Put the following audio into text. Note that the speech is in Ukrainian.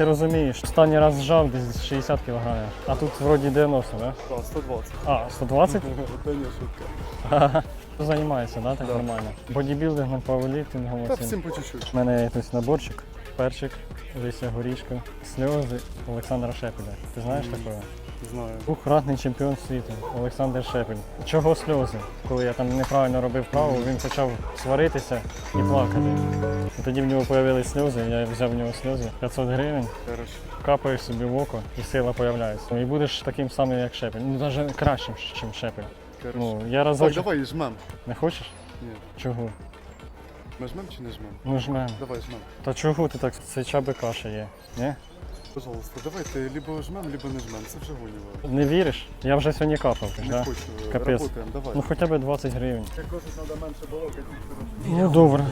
Ти розумієш, останній раз зжав десь 60 кг, а тут вроді 90, да? Да, 120. А, 120? Це не шутка. Займається, да, так Да. нормально. Бодібілдингом, пауерліфтингом. Та оцим. всім по чуть-чуть. У мене є тут наборчик, перчик, Лися Горішка, сльози Олександра Шепеля. Ти знаєш такого? Знаю. Двохкратний чемпіон світу Олександр Шепель. Чого сльози? Коли я там неправильно робив праву, він почав сваритися і плакати. І тоді в нього з'явилися сльози, я взяв в нього сльози. 500 гривень, Хорошо. капаєш собі в око і сила з'являється. І будеш таким самим, як Шепель. Ну навіть кращим, ніж Шепель. Ну, я разочок. давай жмем. Не хочеш? Ні. Чого? Ми жмем чи не жмем? Ну жмем. Давай жмем. Та чого ти так? Це чаби каша є. Ні? Пожалуйста, давайте либо жмем, либо не жмем. Це вже гоніло. Не віриш? Я вже сьогодні капав. Не Да? хочу. Капець. Работаємо, давай. Ну хоча б 20 гривень. Як кажуть, треба менше балакати. Ну добре.